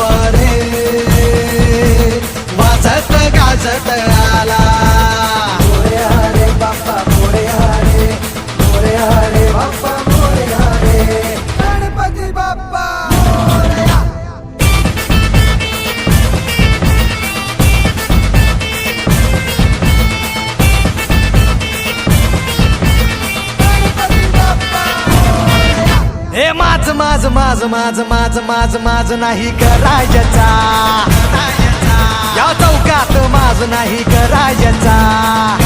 माझा माझ माझ माझ माझ माझ माझ नाही करायचा. या चौकात माझ नाही करायचा.